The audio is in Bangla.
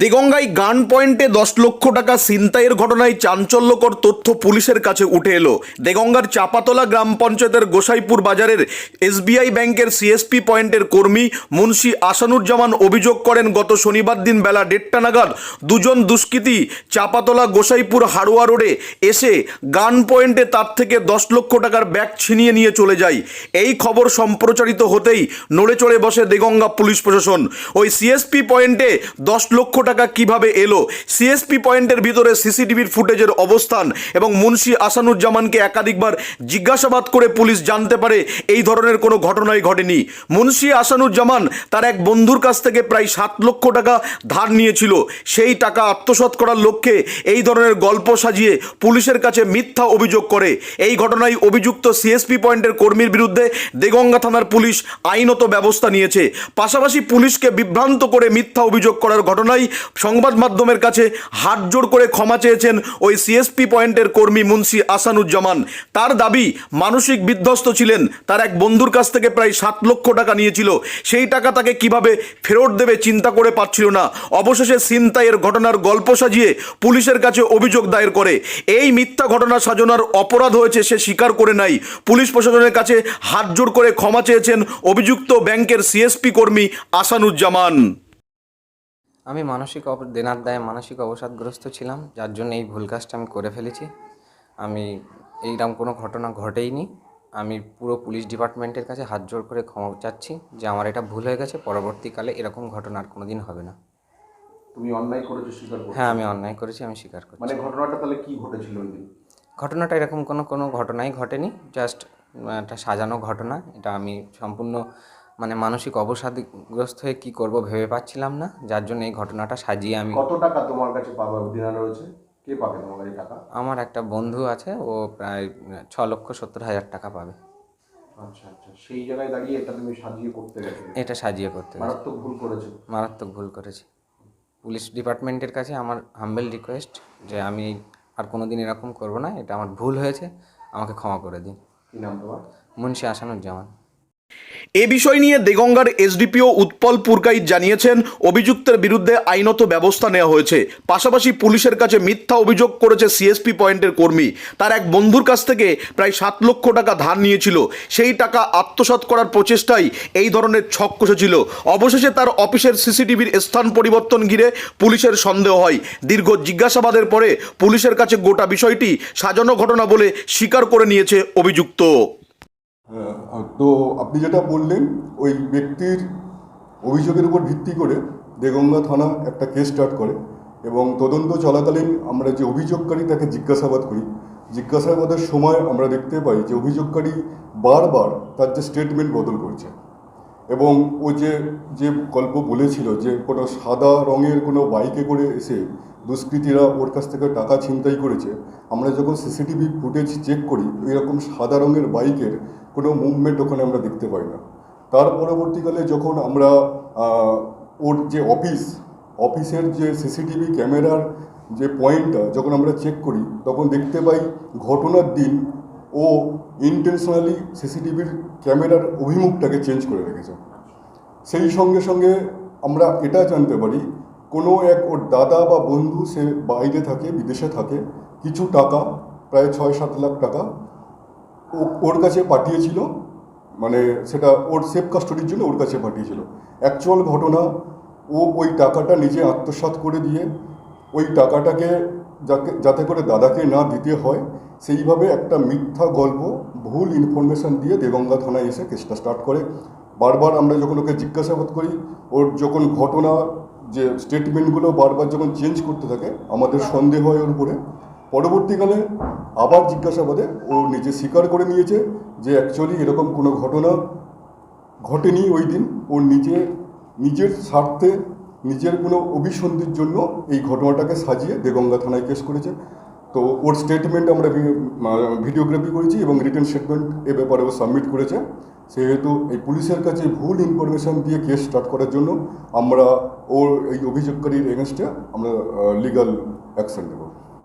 দেগঙ্গাই গান পয়েন্টে দশ লক্ষ টাকা ছিনতাইয়ের ঘটনায় চাঞ্চল্যকর তথ্য পুলিশের কাছে উঠে এলো। দেগঙ্গার চাপাতলা গ্রাম পঞ্চায়েতের গোসাইপুর বাজারের এসবিআই ব্যাংকের সিএসপি পয়েন্টের কর্মী মুন্সি আসানুজ্জামান অভিযোগ করেন, গত শনিবার দিন বেলা দেড়টা নাগাদ দুজন দুষ্কৃতী চাপাতলা গোসাইপুর হাড়োয়া রোডে এসে গান পয়েন্টে তার থেকে দশ লক্ষ টাকার ব্যাগ ছিনিয়ে নিয়ে চলে যায়। এই খবর সম্প্রচারিত হতেই নড়ে চড়ে বসে দেগঙ্গা পুলিশ প্রশাসন। ওই সিএসপি পয়েন্টে দশ লক্ষ টাকা কীভাবে এলো? সিএসপি পয়েন্টের ভিতরে সিসিটিভির ফুটেজের অবস্থান এবং মুন্সি আসানুজ্জামানকে একাধিকবার জিজ্ঞাসাবাদ করে পুলিশ জানতে পারে এই ধরনের কোনো ঘটনাই ঘটেনি। মুন্সি আসানুজ্জামান তার এক বন্ধুর কাছ থেকে প্রায় সাত লক্ষ টাকা ধার নিয়েছিল। সেই টাকা আত্মসাৎ করার লক্ষ্যে এই ধরনের গল্প সাজিয়ে পুলিশের কাছে মিথ্যা অভিযোগ করে। এই ঘটনায় অভিযুক্ত সিএসপি পয়েন্টের কর্মীর বিরুদ্ধে দেগঙ্গা থানার পুলিশ আইনত ব্যবস্থা নিয়েছে। পাশাপাশি পুলিশকে বিভ্রান্ত করে মিথ্যা অভিযোগ করার ঘটনায় সংবাদ মাধ্যমের কাছে হাত জোড় করে ক্ষমা চেয়েছেন ওই সিএসপি পয়েন্টের কর্মী মুন্সি আসানুজ্জামান। তার দাবি, মানসিক বিধ্বস্ত ছিলেন। তার এক বন্ধুর কাছ থেকে প্রায় সাত লক্ষ টাকা নিয়েছিল। সেই টাকা তাকে কীভাবে ফেরত দেবে চিন্তা করে পাচ্ছিল না। অবশেষে ছিনতাইয়ের ঘটনার গল্প সাজিয়ে পুলিশের কাছে অভিযোগ দায়ের করে। এই মিথ্যা ঘটনা সাজানোর অপরাধ হয়েছে সে স্বীকার করে নাই। পুলিশ প্রশাসনের কাছে হাত জোড় করে ক্ষমা চেয়েছেন অভিযুক্ত ব্যাংকের সিএসপি কর্মী আসানুজ্জামান। আমি মানসিক দেনার দায়ে মানসিক অবসাদগ্রস্ত ছিলাম যার জন্য এই ভুল কাজটা আমি করে ফেলেছি। আমি এইরকম কোনো ঘটনা ঘটেইনি। আমি পুরো পুলিশ ডিপার্টমেন্টের কাছে হাত জোড় করে ক্ষমা চাচ্ছি যে আমার এটা ভুল হয়ে গেছে পরবর্তীকালে এরকম ঘটনা আর কোনো দিন হবে না। তুমি অন্যায় করেছ স্বীকার করো হ্যাঁ আমি অন্যায় করেছি আমি স্বীকার করছি। মানে ঘটনাটা তাহলে কি ঘটেছিল ঘটনাটা এরকম কোনো কোনো ঘটনাই ঘটেনি জাস্ট একটা সাজানো ঘটনা। এটা আমি সম্পূর্ণ মানে মানসিক অবসাদগ্রস্ত হয়ে কী করব ভেবে পাচ্ছিলাম না। যার জন্য এই ঘটনাটা সাজিয়ে আমি কত টাকা তোমার কাছে পাবে দিনার রয়েছে? কে পাবে তোমার কাছে টাকা? আমার একটা বন্ধু আছে ও প্রায় ছ লক্ষ সত্তর হাজার টাকা পাবে। আচ্ছা আচ্ছা সেই জায়গায় দাঁড়িয়ে এটা তুমি সাজিয়ে করতে গেছো। এটা সাজিয়ে করতে মারাত্মক ভুল করেছ। মারাত্মক ভুল করেছি। পুলিশ ডিপার্টমেন্টের কাছে আমার হাম্বেল রিকোয়েস্ট যে আমি আর কোনো দিন এরকম করব না এটা আমার ভুল হয়েছে আমাকে ক্ষমা করে দিন। কি নাম তোমার? মুন্সি আসানুজ্জামান। এ বিষয় নিয়ে দেগঙ্গার এসডিপিও উৎপল পুরকাইত জানিয়েছেন, অভিযুক্তের বিরুদ্ধে আইনত ব্যবস্থা নেওয়া হয়েছে। পাশাপাশি পুলিশের কাছে মিথ্যা অভিযোগ করেছে সিএসপি পয়েন্টের কর্মী। তার এক বন্ধুর কাছ থেকে প্রায় সাত লক্ষ টাকা ধার নিয়েছিল। সেই টাকা আত্মসাৎ করার প্রচেষ্টাই এই ধরনের ছক কষেছিল। অবশেষে তার অফিসের সিসিটিভির স্থান পরিবর্তন ঘিরে পুলিশের সন্দেহ হয়। দীর্ঘ জিজ্ঞাসাবাদের পরে পুলিশের কাছে গোটা বিষয়টি সাজানো ঘটনা বলে স্বীকার করে নিয়েছে অভিযুক্ত। তো আপনি যেটা বললেন, ওই ব্যক্তির অভিযোগের উপর ভিত্তি করে দেগঙ্গা থানা একটা কেস স্টার্ট করে এবং তদন্ত চলাকালীন আমরা যে অভিযোগকারী তাকে জিজ্ঞাসাবাদ করি। জিজ্ঞাসাবাদের সময় আমরা দেখতে পাই যে অভিযোগকারী বারবার তার যে স্টেটমেন্ট বদল করছে। এবং ও যে যে গল্প বলেছিল যে কোনো সাদা রঙের কোনো বাইকে করে এসে দুষ্কৃতীরা ওর কাছ থেকে টাকা ছিনতাই করেছে, আমরা যখন সিসিটিভি ফুটেজ চেক করি, এরকম সাদা রঙের বাইকের কোনো মুভমেন্ট ওখানে আমরা দেখতে পাই না। তার পরবর্তীকালে যখন আমরা ওর যে অফিস অফিসের যে সিসিটিভি ক্যামেরার যে পয়েন্টটা যখন আমরা চেক করি, তখন দেখতে পাই ঘটনার দিন ও ইন্টেনশনালি সিসিটিভির ক্যামেরার অভিমুখটাকে চেঞ্জ করে রেখেছে। সেই সঙ্গে সঙ্গে আমরা এটা জানতে পারি, কোনো এক ওর দাদা বা বন্ধু সে বাইরে থাকে, বিদেশে থাকে, কিছু টাকা, প্রায় ছয় সাত লাখ টাকা ওর কাছে পাঠিয়েছিল মানে সেটা ওর সেফ কাস্টডির জন্য ওর কাছে পাঠিয়েছিল। অ্যাকচুয়াল ঘটনা, ও ওই টাকাটা নিজে আত্মসাৎ করে দিয়ে, ওই টাকাটাকে যাকে, যাতে করে দাদাকে না দিতে হয়, সেইভাবে একটা মিথ্যা গল্প, ভুল ইনফরমেশন দিয়ে দেগঙ্গা থানায় এসে কেসটা স্টার্ট করে। বারবার আমরা যখন ওকে জিজ্ঞাসাবাদ করি, ওর যখন ঘটনা, যে স্টেটমেন্টগুলো বারবার যখন চেঞ্জ করতে থাকে, আমাদের সন্দেহ হয় ওর উপরে। পরবর্তীকালে আবার জিজ্ঞাসাবাদে ও নিজে স্বীকার করে নিয়েছে যে অ্যাকচুয়ালি এরকম কোনো ঘটনা ঘটেনি ওই দিন। ও নিজে, নিজের স্বার্থে নিজের কোনো অভিসন্ধির জন্য এই ঘটনাটাকে সাজিয়ে দেগঙ্গা থানায় কেস করেছে। তো ওর স্টেটমেন্ট আমরা ভিডিওগ্রাফি করেছি এবং রিটার্ন স্টেটমেন্ট এ ব্যাপারে ও সাবমিট করেছে। সেহেতু এই পুলিশের কাছে ভুল ইনফরমেশান দিয়ে কেস স্টার্ট করার জন্য আমরা ওর এই অভিযোগকারীর এগেনস্টে আমরা লিগাল অ্যাকশন নেব।